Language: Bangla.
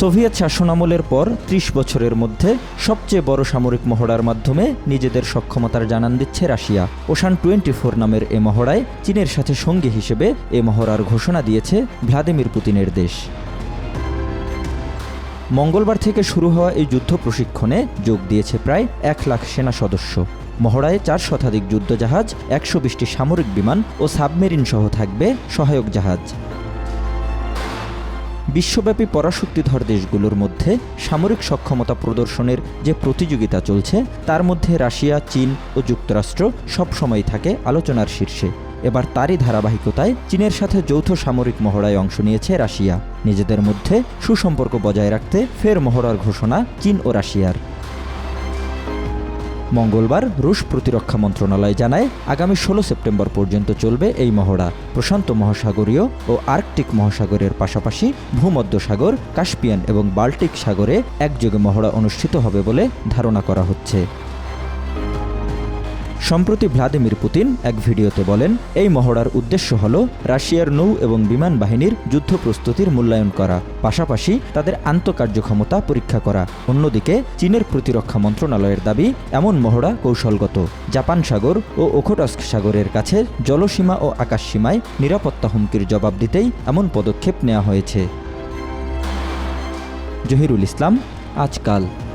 সোভিয়েত শাসনামলের পর ত্রিশ বছরের মধ্যে সবচেয়ে বড় সামরিক মহড়ার মাধ্যমে নিজেদের সক্ষমতার জানান দিচ্ছে রাশিয়া। ওশান টোয়েন্টি ফোর নামের এ মহড়ায় চীনের সাথে সঙ্গী হিসেবে এ মহড়ার ঘোষণা দিয়েছে ভ্লাদিমির পুতিনের দেশ। মঙ্গলবার থেকে শুরু হওয়া এই যুদ্ধ প্রশিক্ষণে যোগ দিয়েছে প্রায় এক লাখ সেনা সদস্য। মহড়ায় চার শতাধিক যুদ্ধজাহাজ, একশো বিশটি সামরিক বিমান ও সাবমেরিন সহ থাকবে সহায়ক জাহাজ। বিশ্বব্যাপী পরাশক্তিধর দেশগুলোর মধ্যে সামরিক সক্ষমতা প্রদর্শনের যে প্রতিযোগিতা চলছে, তার মধ্যে রাশিয়া, চীন ও যুক্তরাষ্ট্র সবসময় থাকে আলোচনার শীর্ষে। এবার তারই ধারাবাহিকতায় চীনের সাথে যৌথ সামরিক মহড়ায় অংশ নিয়েছে রাশিয়া। নিজেদের মধ্যে সুসম্পর্ক বজায় রাখতে ফের মহড়ার ঘোষণা চীন ও রাশিয়ার। মঙ্গলবার রুশ প্রতিরক্ষা মন্ত্রণালয় জানায়, আগামী ষোলো সেপ্টেম্বর পর্যন্ত চলবে এই মহড়া। প্রশান্ত মহাসাগরীয় ও আর্কটিক মহাসাগরের পাশাপাশি ভূমধ্যসাগর, কাস্পিয়ান এবং বাল্টিক সাগরে একযোগে মহড়া অনুষ্ঠিত হবে বলে ধারণা করা হচ্ছে। সম্প্রতি ভ্লাদিমির পুতিন এক ভিডিওতে বলেন, এই মহড়ার উদ্দেশ্য হল রাশিয়ার নৌ এবং বিমান বাহিনীর যুদ্ধ প্রস্তুতির মূল্যায়ন করা, পাশাপাশি তাদের আন্তঃকার্যক্ষমতা পরীক্ষা করা। অন্যদিকে, চীনের প্রতিরক্ষা মন্ত্রণালয়ের দাবি, এমন মহড়া কৌশলগত। জাপান সাগর ও ওখোটস্ক সাগরের কাছে জলসীমা ও আকাশসীমায় নিরাপত্তা হুমকির জবাব দিতেই এমন পদক্ষেপ নেওয়া হয়েছে। জহিরুল ইসলাম, আজকাল।